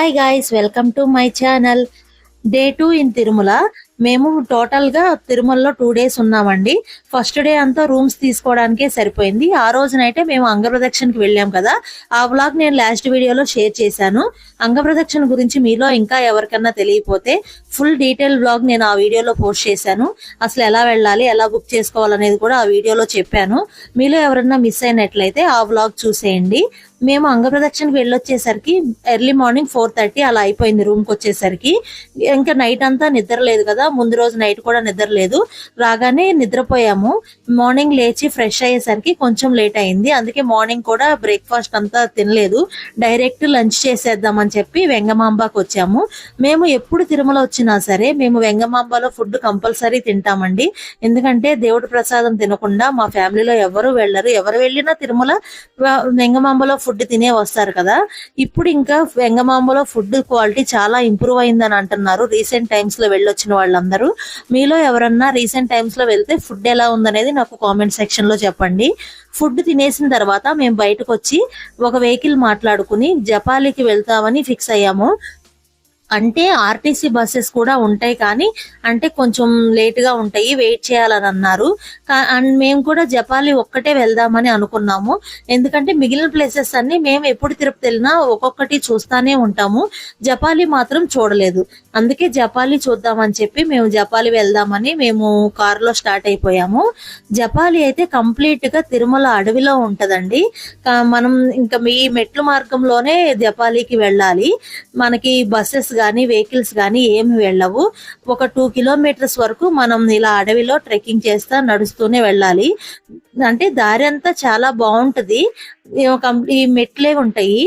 Hi guys welcome to my channel day two in Tirumala మేము టోటల్గా తిరుమలలో two days ఉన్నామండి. ఫస్ట్ డే అంతా రూమ్స్ తీసుకోవడానికే సరిపోయింది. ఆ రోజునైతే మేము అంగప్రదక్షిణకి వెళ్ళాం కదా. ఆ బ్లాగ్ నేను లాస్ట్ వీడియోలో షేర్ చేశాను. అంగప్రదక్షిణ గురించి మీలో ఇంకా ఎవరికన్నా తెలియపోతే ఫుల్ డీటెయిల్ బ్లాగ్ నేను ఆ వీడియోలో పోస్ట్ చేశాను. అసలు ఎలా వెళ్ళాలి ఎలా బుక్ చేసుకోవాలనేది కూడా ఆ వీడియోలో చెప్పాను. మీలో ఎవరన్నా మిస్ అయినట్లయితే ఆ బ్లాగ్ చూసేయండి. మేము అంగప్రదక్షిణకి వెళ్ళొచ్చేసరికి ఎర్లీ మార్నింగ్ ఫోర్ థర్టీ అలా అయిపోయింది రూమ్కి వచ్చేసరికి. ఇంకా నైట్ అంతా నిద్ర లేదు కదా. ముందు రోజు నైట్ కూడా నిద్ర లేదు. రాగానే నిద్రపోయాము. మార్నింగ్ లేచి ఫ్రెష్ అయ్యేసరికి కొంచెం లేట్ అయింది. అందుకే మార్నింగ్ కూడా బ్రేక్ఫాస్ట్ అంతా తినలేదు. డైరెక్ట్ లంచ్ చేసేద్దామని చెప్పి వెంగమాంబాకి వచ్చాము. మేము ఎప్పుడు తిరుమల వచ్చినా సరే మేము వెంగమాంబలో ఫుడ్ కంపల్సరీ తింటామండి. ఎందుకంటే దేవుడి ప్రసాదం తినకుండా మా ఫ్యామిలీలో ఎవరు వెళ్ళరు. ఎవరు వెళ్ళినా తిరుమల వెంగమాంబలో ఫుడ్ తినే వస్తారు కదా. ఇప్పుడు ఇంకా వెంగమాంబలో ఫుడ్ క్వాలిటీ చాలా ఇంప్రూవ్ అయిందని అంటున్నారు. రీసెంట్ టైమ్స్లో వెళ్ళొచ్చిన వాళ్ళందరూ మీలో ఎవరన్నా రీసెంట్ టైమ్స్లో వెళ్తే ఫుడ్ ఎలా ఉందనేది నాకు కామెంట్ సెక్షన్లో చెప్పండి. ఫుడ్ తినేసిన తర్వాత మేము బయటకు వచ్చి ఒక వెహికల్ మాట్లాడుకుని జపాలికి వెళ్తామని ఫిక్స్ అయ్యాము. అంటే ఆర్టీసీ బస్సెస్ కూడా ఉంటాయి కానీ అంటే కొంచెం లేట్గా ఉంటాయి వెయిట్ చేయాలని అన్నారు కా- అండ్ మేము కూడా జపాలి ఒక్కటే వెళ్దామని అనుకున్నాము. ఎందుకంటే మిగిలిన ప్లేసెస్ అన్ని మేము ఎప్పుడు తిరుపతి వెళ్ళినా ఒక్కొక్కటి చూస్తానే ఉంటాము. జపాలి మాత్రం చూడలేదు. అందుకే జపాలి చూద్దామని చెప్పి మేము జపాలి వెళ్దామని మేము కారులో స్టార్ట్ అయిపోయాము. జపాలి అయితే కంప్లీట్గా తిరుమల అడవిలో ఉంటదండి. మనం ఇంకా మీ మెట్ల మార్గంలోనే జపాలికి వెళ్ళాలి. మనకి బస్సెస్ కానీ వెహికల్స్ కానీ ఏమి వెళ్ళవు. ఒక టూ కిలోమీటర్స్ వరకు మనం ఇలా అడవిలో ట్రెక్కింగ్ చేస్తా నడుస్తూనే వెళ్ళాలి. అంటే దారి అంతా చాలా బాగుంటది. ఈ మెట్లే ఉంటాయి?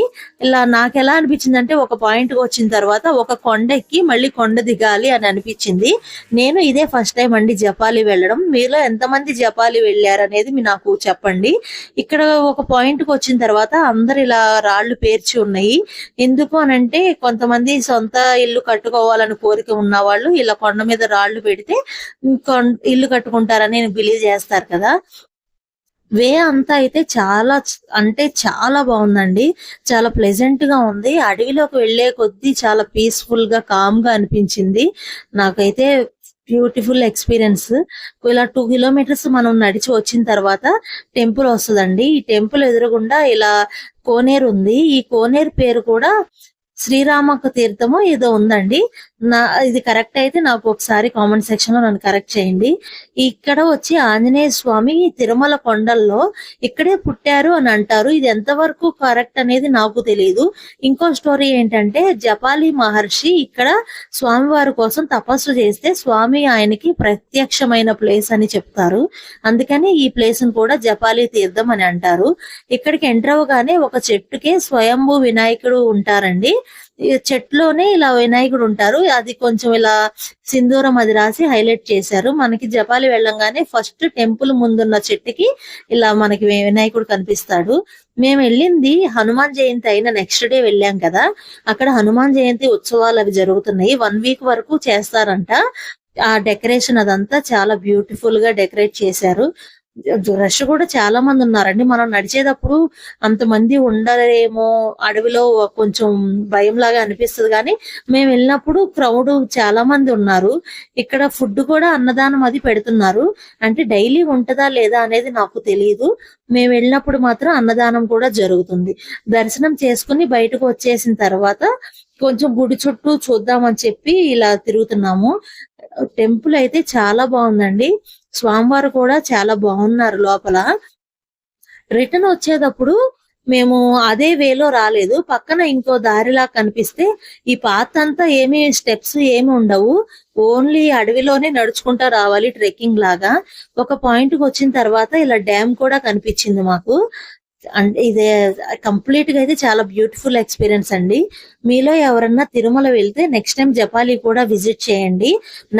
ఇలా నాకు ఎలా అనిపించింది అంటే ఒక పాయింట్కి వచ్చిన తర్వాత ఒక కొండ ఎక్కి మళ్ళీ కొండ దిగాలి అని అనిపించింది. నేను ఇదే ఫస్ట్ టైం అండి జపాలి వెళ్ళడం. మీలో ఎంతమంది జపాలి వెళ్ళారనేది మీ నాకు చెప్పండి. ఇక్కడ ఒక పాయింట్కి వచ్చిన తర్వాత అందరు ఇలా రాళ్ళు పేర్చి ఉన్నాయి. ఎందుకు అని అంటే కొంతమంది సొంత ఇల్లు కట్టుకోవాలని కోరిక ఉన్న వాళ్ళు ఇలా కొండ మీద రాళ్ళు పెడితే ఇల్లు కట్టుకుంటారని బిలీవ్ చేస్తారు కదా. వే అంతా అయితే చాలా అంటే చాలా బాగుందండి. చాలా ప్లెజెంట్గా ఉంది. అడవిలోకి వెళ్ళే కొద్దీ చాలా పీస్ఫుల్గా కామ్గా అనిపించింది. నాకైతే బ్యూటిఫుల్ ఎక్స్పీరియన్స్ ఇలా టూ కిలోమీటర్స్ మనం నడిచి వచ్చిన తర్వాత టెంపుల్ వస్తుందండి. ఈ టెంపుల్ ఎదురుగుండా ఇలా కోనేరు ఉంది ఈ కోనేరు పేరు కూడా శ్రీరామక తీర్థము ఏదో ఉందండి. నా ఇది కరెక్ట్ అయితే నాకు ఒకసారి కామెంట్ సెక్షన్లో నన్ను కరెక్ట్ చేయండి. ఇక్కడ వచ్చి ఆంజనేయ స్వామి తిరుమల కొండల్లో ఇక్కడే పుట్టారు అని అంటారు. ఇది ఎంతవరకు కరెక్ట్ అనేది నాకు తెలియదు ఇంకో స్టోరీ ఏంటంటే జపాలి మహర్షి ఇక్కడ స్వామివారి కోసం తపస్సు చేస్తే స్వామి ఆయనకి ప్రత్యక్షమైన ప్లేస్ అని చెప్తారు. అందుకని ఈ ప్లేస్ను కూడా జపాలి తీర్థం అని అంటారు. ఇక్కడికి ఎంటర్ అవ్వగానే ఒక చెట్టుకే స్వయంభూ వినాయకుడు ఉంటారండి. చెట్లోనే ఇలా వినాయకుడు ఉంటారు. అది కొంచెం ఇలా సింధూరం అది రాసి హైలైట్ చేశారు. మనకి జపాలి వెళ్ళంగానే ఫస్ట్ టెంపుల్ ముందున్న చెట్టుకి ఇలా మనకి వినాయకుడు కనిపిస్తాడు. మేము వెళ్ళింది హనుమాన్ జయంతి అయిన నెక్స్ట్ డే వెళ్ళాం కదా. అక్కడ హనుమాన్ జయంతి ఉత్సవాలు అవి జరుగుతున్నాయి. వన్ వీక్ వరకు చేస్తారంట. ఆ డెకరేషన్ అదంతా చాలా బ్యూటిఫుల్గా డెకరేట్ చేశారు. రష్ కూడా చాలా మంది ఉన్నారండి. మనం నడిచేటప్పుడు అంతమంది ఉండరేమో అడవిలో కొంచెం భయం లాగా అనిపిస్తుంది. కానీ మేము వెళ్ళినప్పుడు క్రౌడ్ చాలా మంది ఉన్నారు. ఇక్కడ ఫుడ్ కూడా అన్నదానం అది పెడుతున్నారు. అంటే డైలీ ఉంటదా లేదా అనేది నాకు తెలియదు మేము వెళ్ళినప్పుడు మాత్రం అన్నదానం కూడా జరుగుతుంది. దర్శనం చేసుకుని బయటకు వచ్చేసిన తర్వాత కొంచెం గుడి చుట్టూ చూద్దామని చెప్పి ఇలా తిరుగుతున్నాము. టెంపుల్ అయితే చాలా బాగుందండి. స్వామివారు కూడా చాలా బాగున్నారు లోపల. రిటర్న్ వచ్చేటప్పుడు మేము అదే వేలో రాలేదు. పక్కన ఇంకో దారిలా కనిపిస్తే ఈ పాత్ అంతా ఏమి స్టెప్స్ ఏమి ఉండవు. ఓన్లీ అడవిలోనే నడుచుకుంటా రావాలి ట్రెక్కింగ్ లాగా. ఒక పాయింట్కి వచ్చిన తర్వాత ఇలా డ్యామ్ కూడా కనిపించింది మాకు. అంటే ఇదే కంప్లీట్గా అయితే చాలా బ్యూటిఫుల్ ఎక్స్పీరియన్స్ అండి. మీలో ఎవరన్నా తిరుమల వెళ్తే నెక్స్ట్ టైం జపాలి కూడా విజిట్ చేయండి.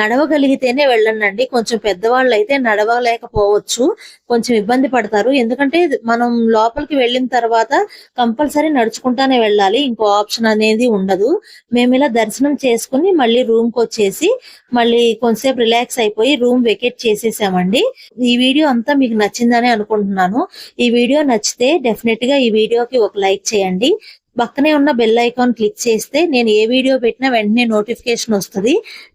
నడవగలిగితేనే వెళ్ళండి కొంచెం పెద్దవాళ్ళు అయితే నడవలేకపోవచ్చు. కొంచెం ఇబ్బంది పడతారు. ఎందుకంటే మనం లోపలికి వెళ్ళిన తర్వాత కంపల్సరీ నడుచుకుంటానే వెళ్ళాలి. ఇంకో ఆప్షన్ అనేది ఉండదు. మేము ఇలా దర్శనం చేసుకుని మళ్ళీ రూమ్కి వచ్చేసి మళ్ళీ కొంతసేపు రిలాక్స్ అయిపోయి రూమ్ వెకేట్ చేసేసామండి. ఈ వీడియో అంతా మీకు నచ్చిందని అనుకుంటున్నాను. ఈ వీడియో నచ్చితే డెఫినెట్గా ఈ వీడియోకి ఒక లైక్ చేయండి. పక్కనే ఉన్న బెల్ ఐకాన్ క్లిక్ చేస్తే నేను ఏ వీడియో పెట్టినా వెంటనే నోటిఫికేషన్ వస్తుంది.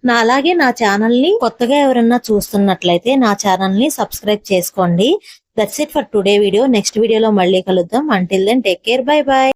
నా అలాగే నా ఛానల్ని కొత్తగా ఎవరన్నా చూస్తున్నట్లయితే నా ఛానల్ని సబ్స్క్రైబ్ చేసుకోండి. That's it for today video next వీడియోలో మళ్ళీ కలుద్దాం. Until then take care bye bye